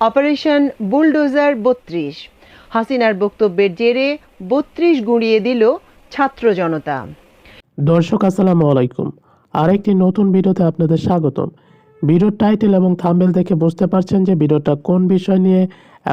Operation bulldozer বত্রিশ। হাসিনার বক্তব্যের জেরে বত্রিশ গুঁড়িয়ে দিল ছাত্র জনতা। দর্শক, আসসালামু আলাইকুম। আরেকটি নতুন ভিডিওতে আপনাদের স্বাগতম। ভিডিওর টাইটেল এবং থাম্বেল দেখে বুঝতে পারছেন যে ভিডিওটা কোন বিষয় নিয়ে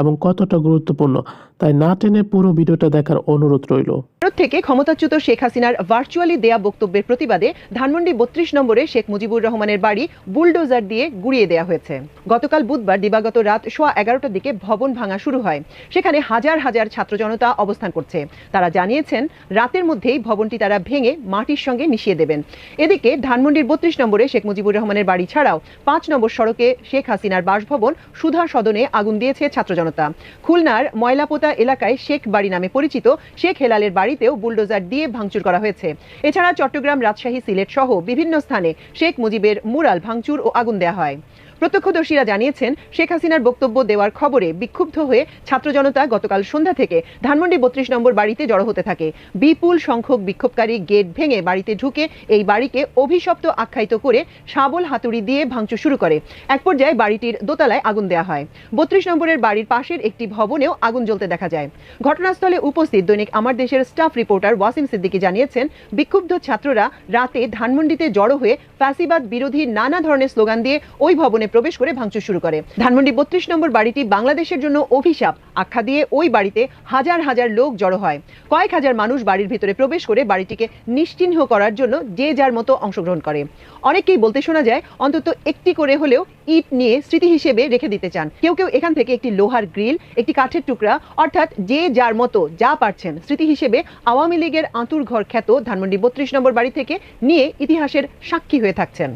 এবং কতটা গুরুত্বপূর্ণ, তাই না টেনে পুরো ভিডিওটা দেখার অনুরোধ রইল। ভারত থেকে ক্ষমতাচ্যুত শেখ হাসিনার ভার্চুয়ালি দেয়া বক্তব্যের প্রতিবাদে ধানমন্ডি বত্রিশ নম্বরে শেখ মুজিবুর রহমানের বাড়ি বুলডোজার দিয়ে গুড়িয়ে দেওয়া হয়েছে। গতকাল বুধবার দিবাগত রাত সোয়া এগারোটার দিকে ভবন ভাঙা শুরু হয়। সেখানে হাজার হাজার ছাত্র জনতা অবস্থান করছে। তারা জানিয়েছেন, রাতের মধ্যেই ভবনটি তারা ভেঙে মাটির সঙ্গে মিশিয়ে দেবেন। এদিকে ধানমন্ডির বত্রিশ নম্বরে শেখ মুজিবুর রহমানের বাড়ি ছাড়াও পাঁচ নম্বর সড়কে শেখ হাসিনার বাসভবন সুধা সদনে আগুন দিয়েছে ছাত্র জনতা। খুলনার ময়লাপোতা এলাকায় শেখ বাড়ি নামে পরিচিত শেখ হেলালের বাড়িতেও বুলডোজার দিয়ে ভাঙচুর করা হয়েছে। এছাড়া চট্টগ্রাম রাজশাহী সিলেট সহ বিভিন্ন স্থানে শেখ মুজিবের মুরাল ভাঙচুর ও আগুন দেয়া হয়। প্রত্যক্ষদর্শীরা জানিয়েছেন, শেখ হাসিনার বক্তব্য দেওয়ার খবরে বিক্ষুব্ধ হয়ে ছাত্র জনতা গতকাল সন্ধ্যা থেকে ধানমন্ডি বত্রিশ নম্বর বাড়িতে জড়ো হতে থাকে। বিপুল সংখ্যক বিক্ষোভকারী গেট ভেঙে বাড়িতে ঢুকে এই বাড়িকে অভিশপ্ত আখ্যায়িত করে শাবল হাতুড়ি দিয়ে ভাঙচুর শুরু করে। এক পর্যায়ে বাড়িটির দোতলায় আগুন দেওয়া হয়। বত্রিশ নম্বরের বাড়ির পাশের একটি ভবনেও আগুন জ্বলতে দেখা যায়। ঘটনাস্থলে উপস্থিত দৈনিক আমার দেশের স্টাফ রিপোর্টার ওয়াসিম সিদ্দিকী জানিয়েছেন, বিক্ষুব্ধ ছাত্ররা রাতে ধানমন্ডিতে জড়ো হয়ে ফ্যাসিবাদ বিরোধী নানা ধরনের স্লোগান দিয়ে ওই ভবনে প্রবেশ করে ভাঙচুর শুরু করে। ধানমন্ডি বত্রিশ নম্বর বাড়িটি বাংলাদেশের জন্য অভিশাপ। আখ্যা দিয়ে ওই বাড়িতে হাজার হাজার লোক জড়ো হয়। কয়েক হাজার মানুষ বাড়ির ভিতরে প্রবেশ করে বাড়িটিকে নিশ্চিহ্ন করার জন্য যে যার মতো অংশগ্রহণ করে। অনেকেই বলতে শোনা যায়, অন্তত একটি করে হলেও ইট নিয়ে স্মৃতি হিসেবে রেখে দিতে চান। কেউ কেউ এখান থেকে একটি লোহার গ্রিল, একটি কাঠের টুকরা, অর্থাৎ যে যার মতো যা পারছেন স্মৃতি হিসেবে আওয়ামী লীগের আঁতুর ঘর খ্যাত ধানমন্ডি বত্রিশ নম্বর বাড়ি থেকে নিয়ে ইতিহাসের সাক্ষী হয়ে থাকছেন।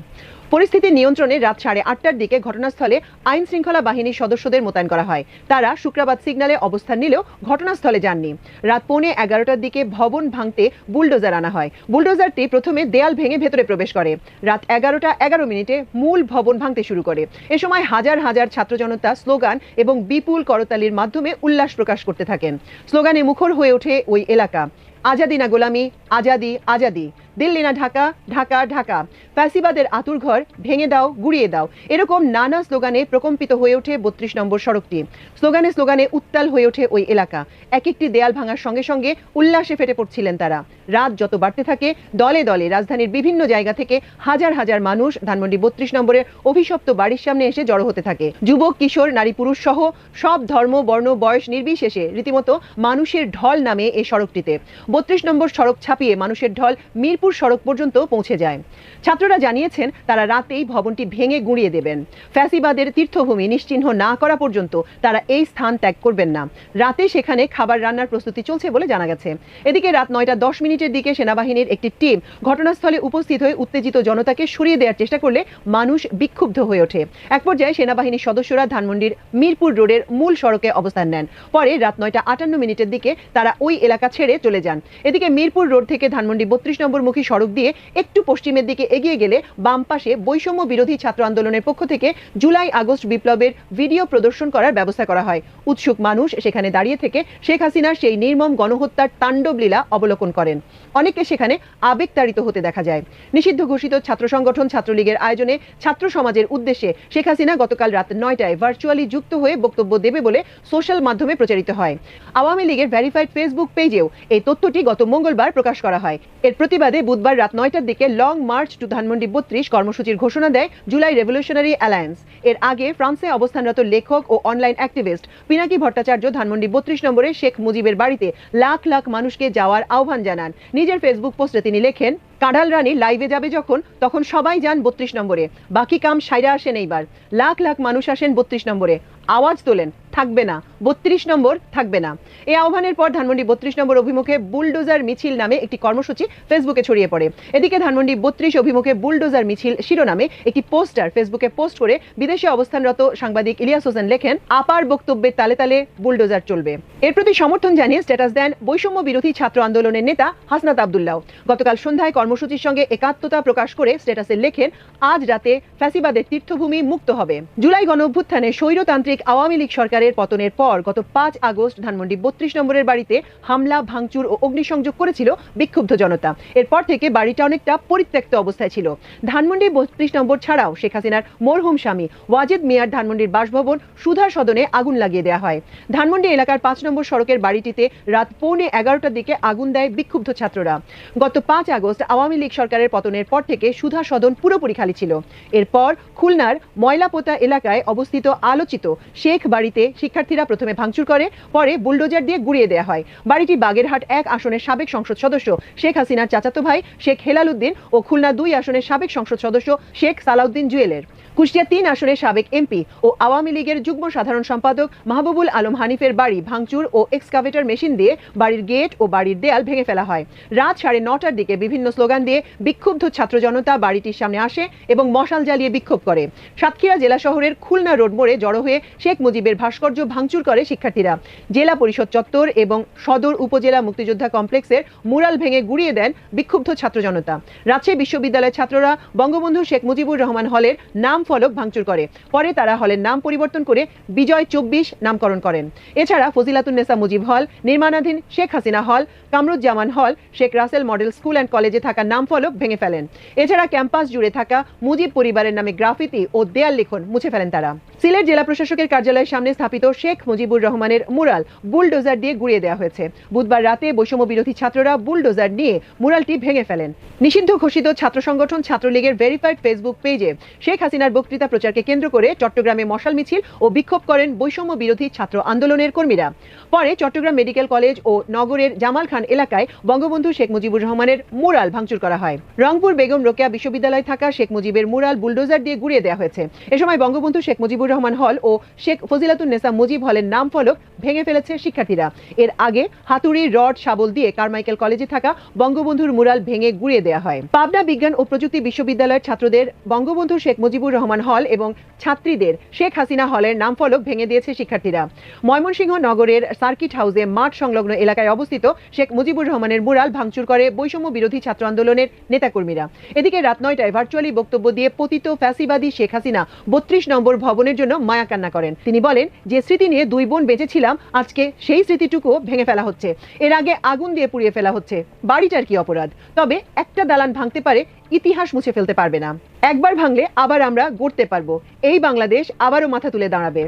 পরিস্থিতি নিয়ন্ত্রণে রাত সাড়ে আটটার দিকে ঘটনাস্থলে আইন শৃঙ্খলা বাহিনীর সদস্যদের মোতায়েন করা হয়। তারা শুক্রাবাদ সিগন্যালে অবস্থান নিলেও ঘটনাস্থলে যাননি। রাত পৌনে এগারোটার দিকে ভবন ভাঙতে বুলডোজার আনা হয়। বুলডোজারটি প্রথমে দেয়াল ভেঙে ভেতরে প্রবেশ করে। রাত এগারোটা এগারো মিনিটে মূল ভবন ভাঙতে শুরু করে। এ সময় হাজার হাজার ছাত্র জনতা স্লোগান এবং বিপুল করতালির মাধ্যমে উল্লাস প্রকাশ করতে থাকেন। স্লোগানে মুখর হয়ে ওঠে ওই এলাকা। আজাদি না গোলামি, আজাদি আজাদি। দিল্লি না ঢাকা ঢাকা ঢাকা। ফ্যাসিবাদের আতুর ঘর ভেঙে দাও, গুড়িয়ে দাও। এরকম নানা স্লোগানে প্রকম্পিত হয়ে ওঠে বত্রিশ নম্বর সড়কটি। স্লোগানে স্লোগানে উত্তাল হয়ে ওঠে ওই এলাকা। এক একটি দেয়াল ভাঙার সঙ্গে সঙ্গে উল্লাসে ফেটে পড়ছিলেন তারা। রাত যত বাড়তে থাকে, দলে দলে রাজধানীর বিভিন্ন জায়গা থেকে হাজার হাজার মানুষ ধানমন্ডি বত্রিশ নম্বরের অভিশপ্ত বাড়ির সামনে এসে জড়ো হতে থাকে। যুবক, কিশোর, নারী, পুরুষ সহ সব ধর্ম, বর্ণ, বয়স নির্বিশেষে রীতিমতো মানুষের ঢল নামে এই সড়কটিতে। বত্রিশ নম্বর সড়ক ছাপিয়ে মানুষের ঢল মিরপুর সড়ক পর্যন্ত পৌঁছে যায়। ছাত্ররা জানিয়েছেন, তারা রাতেই ভবনটি ভেঙে গুঁড়িয়ে দেবেন। ফ্যাসিবাদের তীর্থভূমি নিশ্চিহ্ন না করা পর্যন্ত তারা এই স্থান ত্যাগ করবেন না। রাতে সেখানে খাবার রান্নার প্রস্তুতি চলছে বলে জানা গেছে। এদিকে রাত নয়টা দশ মিনিটের দিকে সেনাবাহিনীর একটি টিম ঘটনাস্থলে উপস্থিত হয়ে উত্তেজিত জনতাকে সরিয়ে দেওয়ার চেষ্টা করলে মানুষ বিক্ষুব্ধ হয়ে ওঠে। এক পর্যায়ে সেনাবাহিনীর সদস্যরা ধানমন্ডির মিরপুর রোডের মূল সড়কে অবস্থান নেন। পরে রাত নয়টা আটান্ন মিনিটের দিকে তারা ওই এলাকা ছেড়ে চলে যান। এদিকে মিরপুর রোড থেকে ধানমন্ডি বত্রিশ নম্বরমুখী সড়ক দিয়ে একটু পশ্চিমের দিকে এগিয়ে গেলে বাম পাশে বৈষম্য বিরোধী ছাত্র আন্দোলনের পক্ষ থেকে জুলাই আগস্ট বিপ্লবের ভিডিও প্রদর্শন করার ব্যবস্থা করা হয়। উৎসুক মানুষ সেখানে দাঁড়িয়ে থেকে শেখ হাসিনার সেই নির্মম গণহত্যার তাণ্ডব লীলা অবলোকন করেন। অনেকে সেখানে আবেগতাড়িত হতে দেখা যায়। নিষিদ্ধ ঘোষিত ছাত্র সংগঠন ছাত্রলীগের আয়োজনে ছাত্র সমাজের উদ্দেশ্যে শেখ হাসিনা গতকাল রাত নয়টায় ভার্চুয়ালি যুক্ত হয়ে বক্তব্য দেবে বলে সোশ্যাল মাধ্যমে প্রচারিত হয়। আওয়ামী লীগের ভেরিফাইড ফেসবুক পেজেও এই তথ্যটি গত মঙ্গলবার প্রকাশ করা হয়। এর প্রতিবাদে বুধবার রাত নয়টার দিকে লং মার্চ টু ধানমন্ডি বত্রিশ কর্মসূচির ঘোষণা দেয় জুলাই রেভলিউশনারি অ্যালায়েন্স। এর আগে ফ্রান্সে অবস্থানরত লেখক ও অনলাইন অ্যাক্টিভিস্ট পিনাকি ভট্টাচার্য ধানমন্ডি বত্রিশ নম্বরে শেখ মুজিবের বাড়িতে লাখ লাখ মানুষকে যাওয়ার আহ্বান জানান। নিজের ফেসবুক পোস্টে তিনি লেখেন, কাঁঠাল রানী লাইভে যাবে যখন, তখন সবাই যান বত্রিশ নম্বরে। বাকি কাম সাইরা আসেন এইবার। লাখ লাখ মানুষ আসেন বত্রিশ নম্বরে। আওয়াজ তোলেন। থাকবে না, বত্রিশ নম্বর থাকবে না। এই আহ্বানের পর ধানমন্ডি বত্রিশ নম্বর অভিমুখে বুলডোজার মিছিল নামে একটি কর্মসূচি ফেসবুকে ছড়িয়ে পড়ে। এদিকে ধানমন্ডি বত্রিশ অভিমুখে বুলডোজার মিছিল শিরোনামে একটি পোস্টার ফেসবুকে পোস্ট করে বিদেশে অবস্থানরত সাংবাদিক ইলিয়াস হোসেন লেখেন, আপার বক্তব্যের তালে তালে বুলডোজার চলবে। এর প্রতি সমর্থন জানিয়ে স্ট্যাটাস দেন বৈষম্য বিরোধী ছাত্র আন্দোলনের নেতা হাসনাত আবদুল্লাহ। গতকাল সন্ধ্যায় কর্মসূচির সঙ্গে একাত্মতা প্রকাশ করে স্ট্যাটাসে লেখেন, আজ রাতে ফ্যাসিবাদের তীর্থভূমি মুক্ত হবে। জুলাই গণ অভ্যুত্থানে স্বৈরতান্ত্রিক আওয়ামী লীগ সরকারের সরকারের পতনের পর গত পাঁচ আগস্ট ধানমন্ডি বত্রিশ নম্বরের বাড়িতে হামলা, ভাঙচুর ও অগ্নিসংযোগ করেছিল বিক্ষুব্ধ জনতা। এরপর থেকে বাড়িটা অনেকটা পরিত্যক্ত অবস্থায় ছিল। ধানমন্ডি বত্রিশ নম্বর ছাড়াও শেখ হাসিনার মরহুম স্বামী ওয়াজেদ মিয়ার ধানমন্ডির বাসভবন সুধা সদনে আগুন লাগিয়ে দেওয়া হয়। ধানমন্ডি এলাকার পাঁচ নম্বর সড়কের বাড়িটিতে রাত পৌনে এগারোটার দিকে আগুন দেয় বিক্ষুব্ধ ছাত্ররা। গত পাঁচ আগস্ট আওয়ামী লীগ সরকারের পতনের পর থেকে সুধা সদন পুরোপুরি খালি ছিল। এরপর খুলনার ময়লাপোতা এলাকায় অবস্থিত আলোচিত শেখ বাড়িতে শিক্ষার্থীরা প্রথমে ভাঙচুর করে, পরে বুলডোজার দিয়ে গুড়িয়ে দেওয়া হয়। বাড়িটি বাগেরহাট এক আসনের সাবেক সংসদ সদস্য শেখ হাসিনার চাচাতো ভাই শেখ হেলালুদ্দিন ও খুলনা দুই আসনের সাবেক সংসদ সদস্য শেখ সালাউদ্দিন জুয়েলের। কুষ্টিয়া তিন আসনের সাবেক এমপি ও আওয়ামী লীগের যুগ্ম সাধারণ সম্পাদক মাহবুবুল আলম হানিফের বাড়ি ভাঙচুর ও এক্সকাভেটর মেশিন দিয়ে বাড়ির গেট ও বাড়ির দেয়াল ভেঙে ফেলা হয়। রাত সাড়ে নটার দিকে বিভিন্ন স্লোগান দিয়ে বিক্ষুব্ধ ছাত্র জনতা বাড়িটির সামনে আসে এবং মশাল জ্বালিয়ে বিক্ষোভ করে। সাতক্ষীরা জেলা শহরের খুলনা রোড মোড়ে জড়ো হয়ে শেখ মুজিবের ভাস্কর্য ভাঙচুর করে শিক্ষার্থীরা। জেলা পরিষদ চত্বর এবং সদর উপজেলা মুক্তিযোদ্ধা কমপ্লেক্সের মুরাল ভেঙে গুড়িয়ে দেন বিক্ষুব্ধ ছাত্র জনতা। রাজশাহী বিশ্ববিদ্যালয়ের ছাত্ররা বঙ্গবন্ধু শেখ মুজিবুর রহমান হলের নাম ফলক ভাঙচুর করে। পরে তারা হলের নাম পরিবর্তন করে বিজয় চব্বিশ নামকরণ করেন। এছাড়া ফজিলাতুন্নেসা মুজিব হল, নির্মাণাধীন Sheikh Hasina hall, Kamruzzaman hall, Sheikh Russel model school and কলেজে থাকা নাম ফলক ভেঙে ফেলেন। এছাড়া ক্যাম্পাস জুড়ে থাকা মুজিব পরিবারের নামে গ্রাফিতি ও দেয়াল লিখন মুছে ফেলেন তারা। সিলেট জেলা প্রশাসকের কার্যালয়ের সামনে স্থাপিত শেখ মুজিবুর রহমানের মুরাল বুলডোজার দিয়ে গুড়িয়ে দেওয়া হয়েছে। বুধবার রাতে বৈষম্য বিরোধী ছাত্ররা বুলডোজার নিয়ে মুরালটি ভেঙে ফেলেন। নিষিদ্ধ ঘোষিত ছাত্র সংগঠন ছাত্রলীগের ভেরিফাইড ফেসবুক পেজে শেখ হাসিনার বক্তৃতা প্রচারকে কেন্দ্র করে চট্টগ্রামে মশাল মিছিল ও বিক্ষোভ করেন বৈষম্য বিরোধী ছাত্র আন্দোলনের কর্মীরা। পরে চট্টগ্রাম মেডিকেল কলেজ ও নগরের জামাল খান এলাকায় বঙ্গবন্ধু শেখ মুজিবুর রহমানের মুরাল ভাঙচুর করা হয়। রংপুর বেগম রোকেয়া বিশ্ববিদ্যালয়ে থাকা শেখ মুজিবের মুরাল বুলডোজার দিয়ে গুড়িয়ে দেওয়া হয়েছে। এ সময় বঙ্গবন্ধু শেখ মুজিবুর রহমান হল ও শেখ ফজিলাতুন্নেসা মুজিব হলের নাম ফলক ভেঙে ফেলেছে শিক্ষার্থীরা। এর আগে হাতুড়ি, রড, শাবল দিয়ে কারমাইকেল কলেজে থাকা বঙ্গবন্ধুর মুরাল ভেঙে গুড়িয়ে দেওয়া হয়। পাবনা বিজ্ঞান ও প্রযুক্তি বিশ্ববিদ্যালয়ের ছাত্রদের বঙ্গবন্ধু শেখ মুজিবুর রহমান হল এবং ছাত্রীদের শেখ হাসিনা হলের নাম ফলক ভেঙে দিয়েছে শিক্ষার্থীরা। ময়মনসিংহ নগরের সার্কিট হাউসে মাঠ সংলগ্ন এলাকায় অবস্থিত শেখ মুজিবুর রহমানের মুরাল ভাঙচুর করে বৈষম্য বিরোধী ছাত্র আন্দোলনের নেতাকর্মীরা। এদিকে রাত নয়টায় ভার্চুয়ালি বক্তব্য দিয়ে পতিত ফ্যাসিবাদী শেখ হাসিনা বত্রিশ নম্বর ভবনের জন্য মায়া কান্না করেন। তিনি বলেন, যে স্মৃতি নিয়ে দুই বোন বেঁচেছিলাম, আজকে সেই স্মৃতিটুকু ভেঙে ফেলা হচ্ছে। এর আগে আগুন দিয়ে পুড়িয়ে ফেলা হচ্ছে। বাড়িটার কি অপরাধ? তবে একটা দালান ভাঙতে পারে ইতিহাস মুছে ফেলতে পারবে না। একবার ভাঙলে আবার আমরা গড়তে পারব। এই বাংলাদেশ আবারও মাথা তুলে দাঁড়াবে।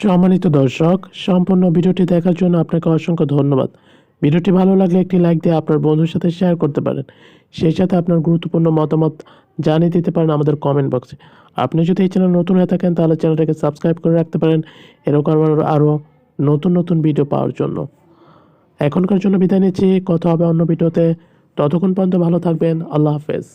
সম্মানিত দর্শক, সম্পূর্ণ ভিডিওটি দেখার জন্য আপনাকে অসংখ্য ধন্যবাদ। ভিডিওটি ভালো লাগলে একটি লাইক দিয়ে আপনার বন্ধুর সাথে শেয়ার করতে পারেন। সেই সাথে আপনার গুরুত্বপূর্ণ মতামত জানিয়ে দিতে পারেন আমাদের কমেন্ট বক্সে আপনি যদি এই চ্যানেল নতুন হয়ে থাকেন, তাহলে চ্যানেলটাকে সাবস্ক্রাইব করে রাখতে পারেন। এরকম আরও নতুন নতুন ভিডিও পাওয়ার জন্য। এখনকার জন্য বিদায় নিচ্ছি। কথা হবে অন্য ভিডিওতে ততক্ষণ পর্যন্ত ভালো থাকবেন। আল্লাহ হাফেজ।